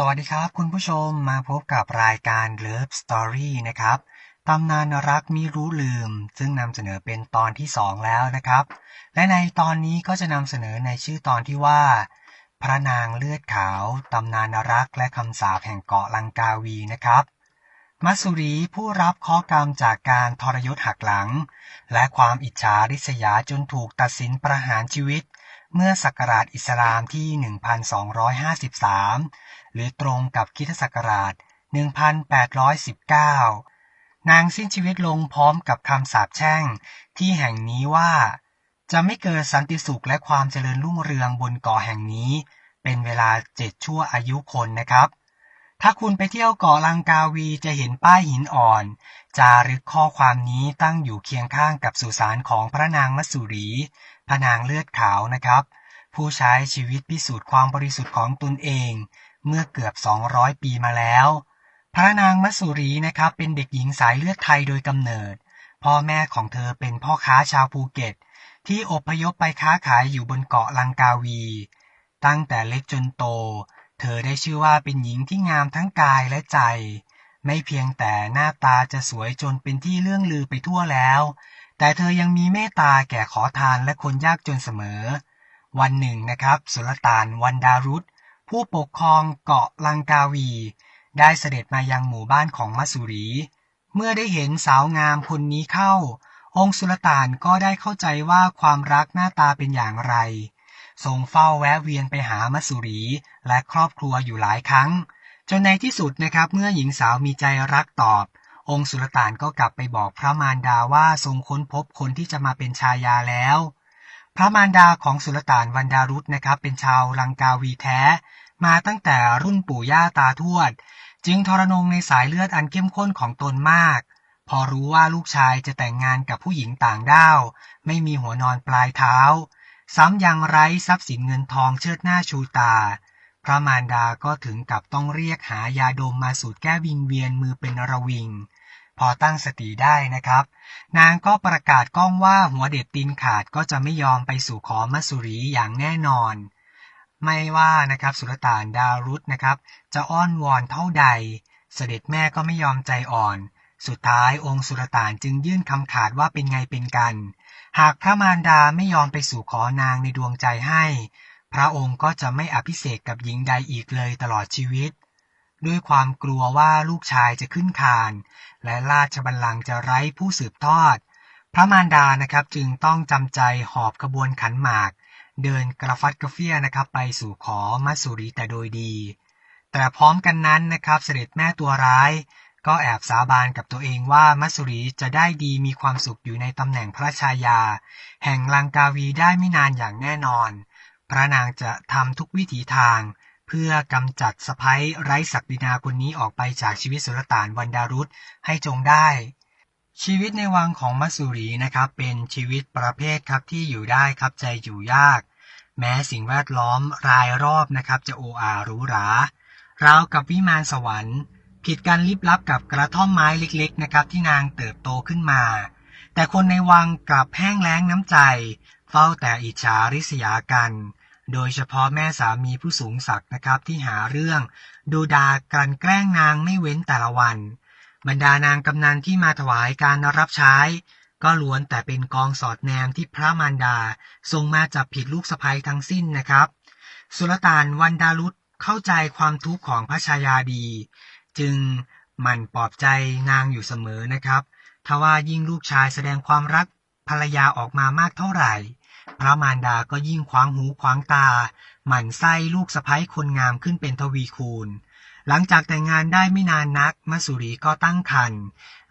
สวัสดีครับคุณผู้ชมมาพบกับรายการ Love Story นะครับตำนานรักมิรู้ลืม ซึ่งนำเสนอเป็นตอนที่ 2 แล้วนะครับ และในตอนนี้ก็จะนำเสนอในชื่อตอนที่ว่า พระนางเลือดขาวตำนานรักและคำสาปแห่งเกาะลังกาวีนะครับ มัสุรีผู้รับข้อกรรมจากการทรยศหักหลัง และความอิจฉาริษยาจนถูกตัดสินประหารชีวิต เมื่อศักราชอิสลามที่ 1253ห รือตรงกับคริสตศักราช 1819 นางสิ้นชีวิตลงพร้อมกับคำสาปแช่งที่แห่งนี้ว่า จะไม่เกิดสันติสุขและความเจริญรุ่งเรืองบนเกาะแห่งนี้ เป็นเวลาเจ็ดชั่วอายุคนนะครับ ถ้าคุณไปเที่ยวเกาะลังกาวีจะเห็นป้ายหินอ่อน จารึกข้อความนี้ตั้งอยู่เคียงข้างกับสุสานของพระนางมัสุรี พระนางเลือดขาวนะครับผู้ใช้ชีวิตพิสูจน์ความบริสุทธิ์ของตนเอง เมื่อเกือบ 200 ปีมาแล้ว พระนางมัสุรีนะครับเป็นเด็กหญิงสายเลือดไทยโดยกำเนิด พ่อแม่ของเธอเป็นพ่อค้าชาวภูเก็ต ที่อพยพไปค้าขายอยู่บนเกาะลังกาวี ตั้งแต่เล็กจนโต เธอได้ชื่อว่าเป็นหญิงที่งามทั้งกายและใจ ไม่เพียงแต่หน้าตาจะสวยจนเป็นที่เลื่องลือไปทั่วแล้ว แต่เธอยังมีเมตตาแก่ขอทานและคนยากจนเสมอ วันหนึ่งนะครับ สุลต่านวันดารุต ผู้ปกครองเกาะลังกาวี ได้เสด็จมายังหมู่บ้านของมัสสุรี เมื่อได้เห็นสาวงามคนนี้เข้า องค์สุลต่านก็ได้เข้าใจว่าความรักหน้าตาเป็นอย่างไร ทรงเฝ้าแวะเวียนไปหามัสสุรีและครอบครัวอยู่หลายครั้ง จนในที่สุดนะครับเมื่อหญิงสาวมีใจรักตอบ องค์สุลต่านก็กลับไปบอกพระมารดาว่าทรงค้นพบคนที่จะมาเป็นชายาแล้ว พระมารดาของสุลต่านวันดารุตนะครับ เป็นชาวลังกาวีแท้ มาตั้งแต่รุ่นปู่ย่าตาทวด จึงทรนงในสายเลือดอันเข้มข้นของตนมาก พอรู้ว่าลูกชายจะแต่งงานกับผู้หญิงต่างด้าว ไม่มีหัวนอนปลายเท้า ซ้ำยังไร้ทรัพย์สินเงินทองเชิดหน้าชูตา พระมารดาก็ถึงกับต้องเรียกหายาดมมาสูดแก้วิงเวียนมือเป็นระวิง พอตั้งสติได้นะครับ นางก็ประกาศก้องว่าหัวเด็ดตีนขาดก็จะไม่ยอมไปสู่ขอมัสุรีอย่างแน่นอน ไม่ว่านะครับสุลต่านดารุตนะครับ จะอ้อนวอนเท่าใด เสด็จแม่ก็ไม่ยอมใจอ่อน สุดท้ายองค์สุลต่านจึงยื่นคำขาดว่าเป็นไงเป็นกัน หากพระมารดาไม่ยอมไปสู่ขอนางในดวงใจให้ พระองค์ก็จะไม่อภิเษกกับหญิงใดอีกเลยตลอดชีวิต ด้วยความกลัวว่าลูกชายจะขึ้นคาน และราชบัลลังก์จะไร้ผู้สืบทอด พระมารดานะครับจึงต้องจำใจหอบขบวนขันหมาก เดินกระฟัดกระเฟียนะครับไปสู่ขอมัสสุรีแต่โดยดี แต่พร้อมกันนั้นนะครับเสด็จแม่ตัวร้าย ก็แอบสาบานกับตัวเองว่ามัสสุรีจะได้ดีมีความสุขอยู่ในตำแหน่งพระชายา แห่งลังกาวีได้ไม่นานอย่างแน่นอน พระนางจะทำทุกวิถีทาง เพื่อกำจัดสะพ้ยไร้ศักดินาคนนี้ออกไปจากชีวิตสุลต่านวันดารุตให้จงได้ ชีวิตในวังของมัสสุรีนะครับเป็นชีวิตประเภทครับที่อยู่ได้ครับใจอยู่ยาก แม้สิ่งแวดล้อมรายรอบนะครับจะโออาหรูหราราวกับวิมานสวรรค์ ผิดกันลิบลับกับกระท่อมไม้เล็กๆนะครับที่นางเติบโตขึ้นมา แต่คนในวังกลับแห้งแล้งน้ำใจ เฝ้าแต่อิจฉาริษยากัน โดยเฉพาะแม่สามีผู้สูงศักดิ์นะครับที่หาเรื่อง ดูดากันแกล้งนางไม่เว้นแต่ละวัน บรรดานางกำนันที่มาถวายการรับใช้ ก็ล้วนแต่เป็นกองสอดแนมที่พระมารดาทรงมาจับผิดลูกสะใภ้ทั้งสิ้นนะครับ สุลต่านวันดารุตเข้าใจความทุกข์ของพระชายาดี จึงหมั่นปลอบใจนางอยู่เสมอนะครับทว่ายิ่งลูกชายแสดงความรักภรรยาออกมามากเท่าไหร่ พระมารดาก็ยิ่งขวางหูขวางตา หมั่นไส้ลูกสะใภ้คนงามขึ้นเป็นทวีคูณ หลังจากแต่งงานได้ไม่นานนักมัสุรีก็ตั้งครรภ์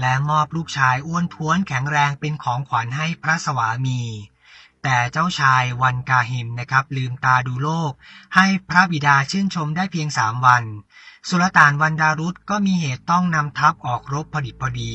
และมอบลูกชายอ้วนท้วนแข็งแรงเป็นของขวัญให้พระสวามี แต่เจ้าชายวันกาหิมนะครับลืมตาดูโลก ให้พระบิดาชื่นชมได้เพียงสามวันสุลต่านวันดารุตก็มีเหตุต้องนำทัพออกรบพอดิบพอดี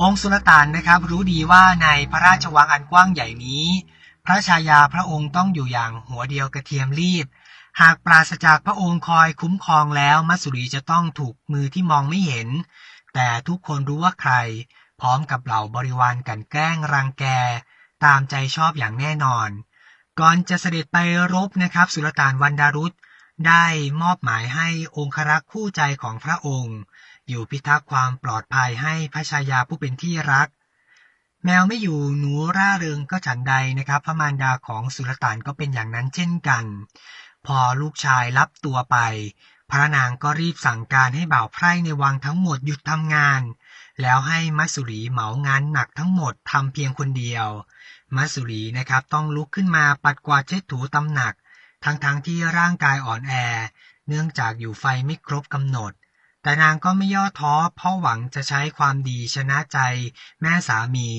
องค์สุลต่านนะครับรู้ดีว่าในพระราชวังอันกว้างใหญ่นี้ พระชายาพระองค์ต้องอยู่อย่างหัวเดียวกระเทียมรีบ หากปราศจากพระองค์คอยคุ้มครองแล้ว มัสุรีจะต้องถูกมือที่มองไม่เห็น แต่ทุกคนรู้ว่าใคร พร้อมกับเหล่าบริวารกันแกล้งรังแก ตามใจชอบอย่างแน่นอน ก่อนจะเสด็จไปรบนะครับ สุลต่านวันดารุตได้มอบหมายให้องครักษ์คู่ใจของพระองค์ อยู่พิทักษ์ความปลอดภัยให้พระชายาผู้เป็นที่รัก แมวไม่อยู่หนูร่าเริงก็ฉันใดนะครับ พระมารดาของสุลต่านก็เป็นอย่างนั้นเช่นกัน พอลูกชายรับตัวไป พระนางก็รีบสั่งการให้บ่าวไพร่ในวังทั้งหมดหยุดทำงาน แล้วให้มัสสุรีเหมางานหนักทั้งหมดทำเพียงคนเดียว มัสุรีนะครับต้องลุกขึ้นมาปัดกวาดเช็ดถูตำหนัก ทั้งๆทที่ร่างกายอ่อนแอ เนื่องจากอยู่ไฟไม่ครบกำหนด แต่นางก็ไม่ย่อท้อ เพราะหวังจะใช้ความดีชนะใจแม่สามี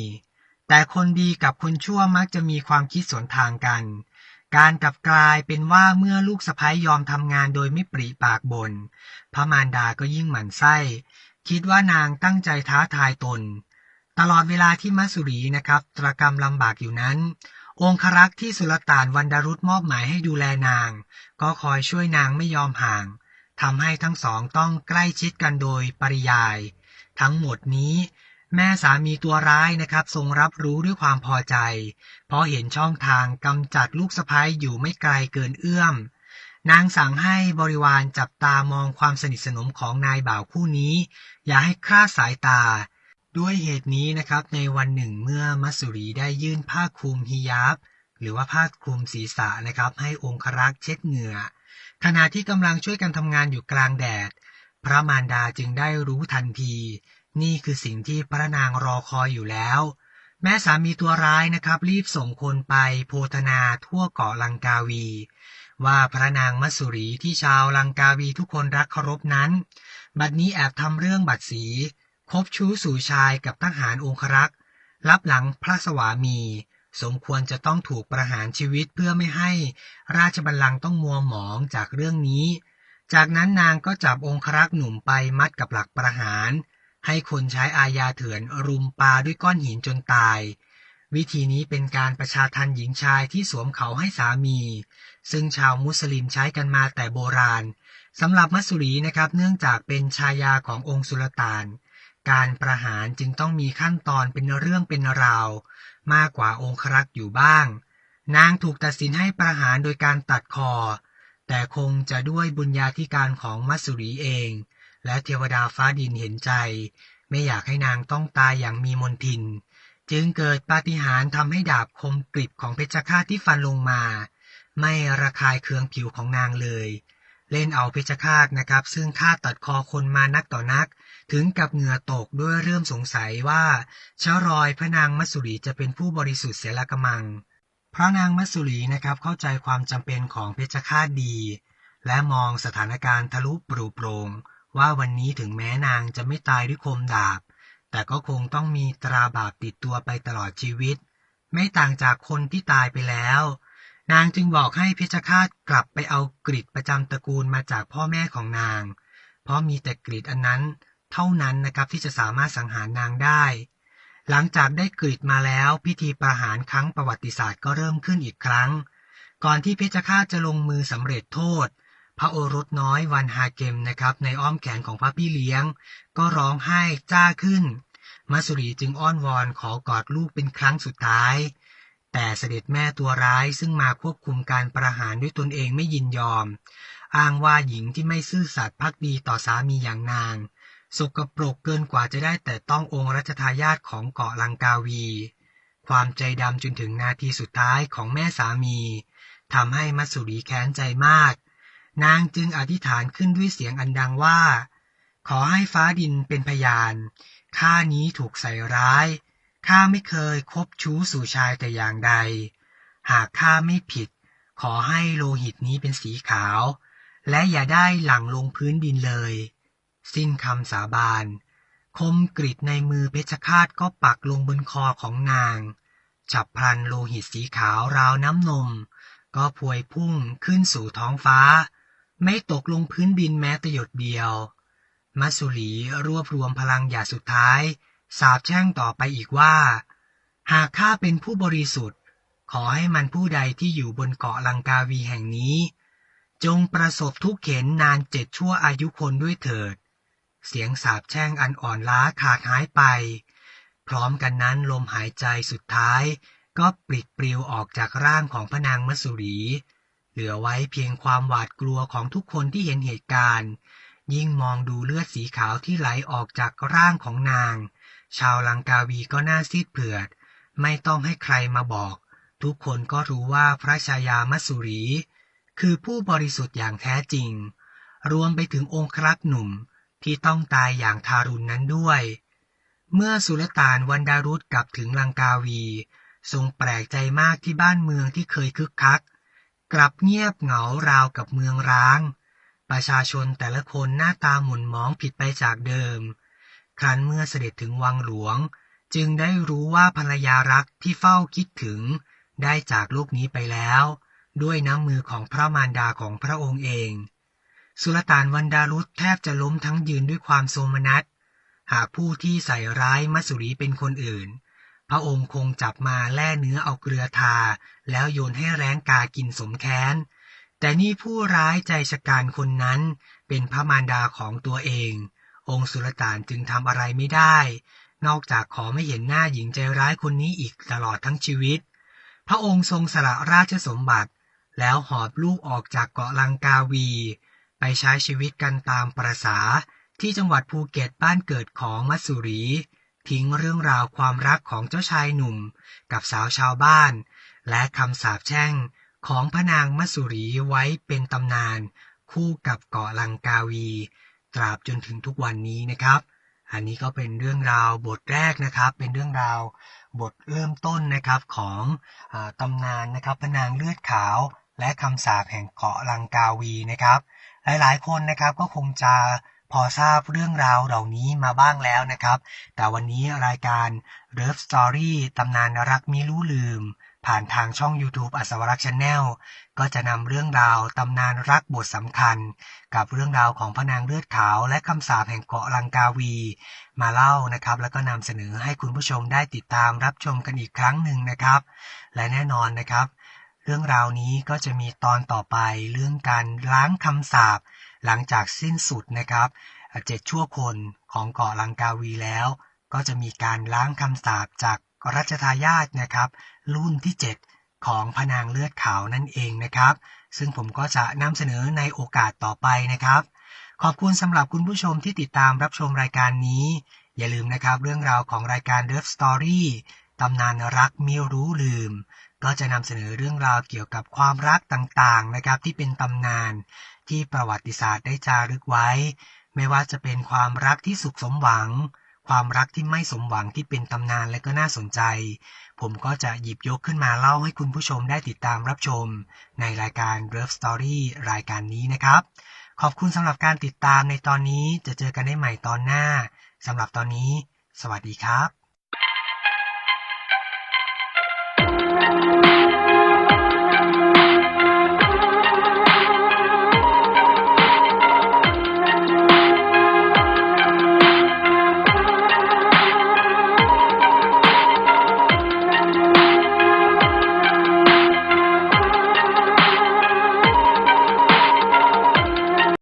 แต่คนดีกับคนชั่วมักจะมีความคิดสวนทางกัน การกลับกลายเป็นว่าเมื่อลูกสะพ้ยยอมทำงานโดยไม่ปริปากบนพระมารดาก็ยิ่งหมั่นไส้ คิดว่านางตั้งใจท้าทายตน ตลอดเวลาที่มัสุรีนะครับ ตรกรรมลำบากอยู่นั้นองครักษ์ที่สุลต่านวันดารุษมอบหมายให้ดูแลนาง ก็คอยช่วยนางไม่ยอมห่าง ทำให้ทั้งสองต้องใกล้ชิดกันโดยปริยาย ทั้งหมดนี้แม่สามีตัวร้ายนะครับทรงรับรู้ด้วยความพอใจ เพราะเห็นช่องทางกำจัดลูกสะพ้ยอยู่ไม่ไกลเกินเอื้อม นางสั่งให้บริวารจับตามองความสนิทสนมของนายบ่าวคู่นี้ อย่าให้คลาดสายตา ด้วยเหตุนี้นะครับในวันหนึ่งเมื่อมัสุรีได้ยื่นผ้าคลุมฮิยาบหรือว่าผ้าคลุมศีรษะนะครับ ให้องครักษ์เช็ดเหงื่อ ขณะที่กำลังช่วยกันทำงานอยู่กลางแดด พระมารดาจึงได้รู้ทันที นี่คือสิ่งที่พระนางรอคอยอยู่แล้ว แม่สามีตัวร้ายนะครับ รีบส่งคนไปโพธนาทั่วเกาะลังกาวี ว่าพระนางมัสสุรีที่ชาวลังกาวีทุกคนรักเคารพนั้น บัดนี้แอบทำเรื่องบัดสีคบชู้สู่ชายกับทหารองครักษ์รับหลังพระสวามี สมควรจะต้องถูกประหารชีวิตเพื่อไม่ให้ราชบัลลังก์ต้องมัวหมองจากเรื่องนี้ จากนั้นนางก็จับองครักษ์หนุ่มไปมัดกับหลักประหาร ให้คนใช้อาญาเถื่อนรุมปาด้วยก้อนหินจนตาย วิธีนี้เป็นการประชาทันหญิงชายที่สวมเขาให้สามี ซึ่งชาวมุสลิมใช้กันมาแต่โบราณสำหรับมัสสุรีนะครับเนื่องจากเป็นชายาขององค์สุลต่าน การประหารจึงต้องมีขั้นตอนเป็นเรื่องเป็นราว มากกว่าองครักษ์อยู่บ้าง นางถูกตัดสินให้ประหารโดยการตัดคอ แต่คงจะด้วยบุญญาธิการของมัสสุรีเอง และเทวดาฟ้าดินเห็นใจ ไม่อยากให้นางต้องตายอย่างมีมนทิน จึงเกิดปาฏิหาริย์ทำให้ดาบคมกริบของเพชฌฆาตที่ฟันลงมา ไม่ระคายเคืองผิวของนางเลย เล่นเอาเพชฌฆาตนะครับ ซึ่งฆ่าตัดคอคนมานักต่อนัก ถึงกับเหงื่อตกด้วยเริ่มสงสัยว่าเช้ารอยพระนางมัสสุรีจะเป็นผู้บริสุทธิ์เสียละกะมัง พระนางมัสสุรีนะครับเข้าใจความจำเป็นของเพชฌฆาตดี และมองสถานการณ์ทะลุปรุโปรงว่าวันนี้ถึงแม้นางจะไม่ตายด้วยคมดาบ แต่ก็คงต้องมีตราบาปติดตัวไปตลอดชีวิต ไม่ต่างจากคนที่ตายไปแล้วนางจึงบอกให้เพชฌฆาตกลับไปเอากริดประจำตระกูลมาจากพ่อแม่ของนาง เพราะมีแต่กริดอันนั้น เท่านั้นนะครับที่จะสามารถสังหารนางได้ หลังจากได้กริดมาแล้วพิธีประหารครั้งประวัติศาสตร์ก็เริ่มขึ้นอีกครั้ง ก่อนที่เพชฌฆาตจะลงมือสำเร็จโทษ พระโอรสน้อยวันฮาเกมนะครับในอ้อมแขนของพระพี่เลี้ยง ก็ร้องไห้จ้าขึ้น มัสสุรีจึงอ้อนวอนขอกอดลูกเป็นครั้งสุดท้ายแต่เสด็จแม่ตัวร้ายซึ่งมาควบคุมการประหารด้วยตนเองไม่ยินยอม อ้างว่าหญิงที่ไม่ซื่อสัตย์พักดีต่อสามีอย่างนาง สกปรกเกินกว่าจะได้แต่ต้ององค์รัชทายาทของเกาะลังกาวี ความใจดำจนถึงนาทีสุดท้ายของแม่สามีทำให้มัสสุรีแค้นใจมาก นางจึงอธิษฐานขึ้นด้วยเสียงอันดังว่า ขอให้ฟ้าดินเป็นพยานข้านี้ถูกใส่ร้ายข้าไม่เคยคบชู้สู่ชายแต่อย่างใด หากข้าไม่ผิด ขอให้โลหิตนี้เป็นสีขาว และอย่าได้หลั่งลงพื้นดินเลย สิ้นคำสาบาน คมกริดในมือเพชฌฆาตก็ปักลงบนคอของนาง ฉับพลันโลหิตสีขาวราวน้ำนม ก็พวยพุ่งขึ้นสู่ท้องฟ้า ไม่ตกลงพื้นดินแม้แต่หยดเดียว มัสุรีรวบรวมพลังหยาสุดท้าย สาบแช่งต่อไปอีกว่า หากข้าเป็นผู้บริสุทธิ์ ขอให้มันผู้ใดที่อยู่บนเกาะลังกาวีแห่งนี้จงประสบทุกข์เข็นนานเจ็ดชั่วอายุคนด้วยเถิด เสียงสาบแช่งอันอ่อนล้าขาดหายไป พร้อมกันนั้นลมหายใจสุดท้าย ก็ปลิดปลิวออกจากร่างของพระนางมัสสุรี เหลือไว้เพียงความหวาดกลัวของทุกคนที่เห็นเหตุการณ์ ยิ่งมองดูเลือดสีขาวที่ไหลออกจากร่างของนาง ชาวลังกาวีก็น่าซีดเผือด ไม่ต้องให้ใครมาบอก ทุกคนก็รู้ว่าพระชายามัสสุรี คือผู้บริสุทธิ์อย่างแท้จริง รวมไปถึงองครักษ์หนุ่ม ที่ต้องตายอย่างทารุณนั้นด้วย เมื่อสุลต่านวันดารุษกลับถึงลังกาวี ทรงแปลกใจมากที่บ้านเมืองที่เคยคึกคัก กลับเงียบเหงาราวกับเมืองร้าง ประชาชนแต่ละคนหน้าตาหม่นมองผิดไปจากเดิม ครั้นเมื่อเสด็จถึงวังหลวง จึงได้รู้ว่าภรรยารักที่เฝ้าคิดถึง ได้จากโลกนี้ไปแล้ว ด้วยน้ำมือของพระมารดาของพระองค์เอง สุลต่านวันดารุษแทบจะล้มทั้งยืนด้วยความโทมนัส หากผู้ที่ใส่ร้ายมัสุรีเป็นคนอื่น พระองค์คงจับมาแล่เนื้อเอาเกลือทา แล้วโยนให้แร้งกากินสมแค้น แต่นี่ผู้ร้ายใจชะกานคนนั้นเป็นพระมารดาของตัวเอง องค์สุลต่านจึงทำอะไรไม่ได้ นอกจากขอไม่เห็นหน้าหญิงใจร้ายคนนี้อีกตลอดทั้งชีวิต พระองค์ทรงสละราชสมบัติ แล้วหอบลูกออกจากเกาะลังกาวี ไปใช้ชีวิตกันตามประษาที่จังหวัดภูเก็ตบ้านเกิดของมัสสุรี ทิ้งเรื่องราวความรักของเจ้าชายหนุ่ม กับสาวชาวบ้าน และคำสาปแช่งของพระนางมัสสุรีไว้เป็นตำนาน คู่กับเกาะลังกาวี ตราบจนถึงทุกวันนี้นะครับ อันนี้ก็เป็นเรื่องราวบทแรกนะครับ เป็นเรื่องราวบทเริ่มต้นนะครับของอตำนานนะครับพระนางเลือดขาวและคำสาปแห่งเกาะลังกาวีนะครับ หลายๆ คนนะครับก็คงจะพอทราบเรื่องราวเหล่านี้มาบ้างแล้วนะครับ แต่วันนี้รายการ Love Story ตำนานรักมิรู้ลืม ผ่านทางช่อง YouTube อัศวรักษ์ชาแนลก็จะนำเรื่องราวตำนานรักบทสำคัญ กับเรื่องราวของพระนางเลือดขาวและคำสาปแห่งเกาะลังกาวี มาเล่านะครับ แล้วก็นำเสนอให้คุณผู้ชมได้ติดตามรับชมกันอีกครั้งหนึ่งนะครับ และแน่นอนนะครับ เรื่องราวนี้ก็จะมีตอนต่อไปเรื่องการล้างคำสาปหลังจากสิ้นสุดนะครับเจ็ดชั่วคนของเกาะลังกาวีแล้ว ก็จะมีการล้างคำสาปจากรัชทายาทนะครับ รุ่นที่ 7 ของพนางเลือดขาวนั่นเองนะครับ ซึ่งผมก็จะนำเสนอในโอกาสต่อไปนะครับ ขอบคุณสำหรับคุณผู้ชมที่ติดตามรับชมรายการนี้ อย่าลืมนะครับเรื่องราวของรายการ Love Story ตำนานรักไม่รู้ลืม ก็จะนำเสนอเรื่องราวเกี่ยวกับความรักต่างๆนะครับที่เป็นตำนานที่ประวัติศาสตร์ได้จารึกไว้ ไม่ว่าจะเป็นความรักที่สุขสมหวัง ความรักที่ไม่สมหวังที่เป็นตำนานและก็น่าสนใจ ผมก็จะหยิบยกขึ้นมาเล่าให้คุณผู้ชมได้ติดตามรับชม ในรายการ Love Story รายการนี้นะครับ ขอบคุณสำหรับการติดตามในตอนนี้จะเจอกันได้ใหม่ตอนหน้าสำหรับตอนนี้ สวัสดีครับ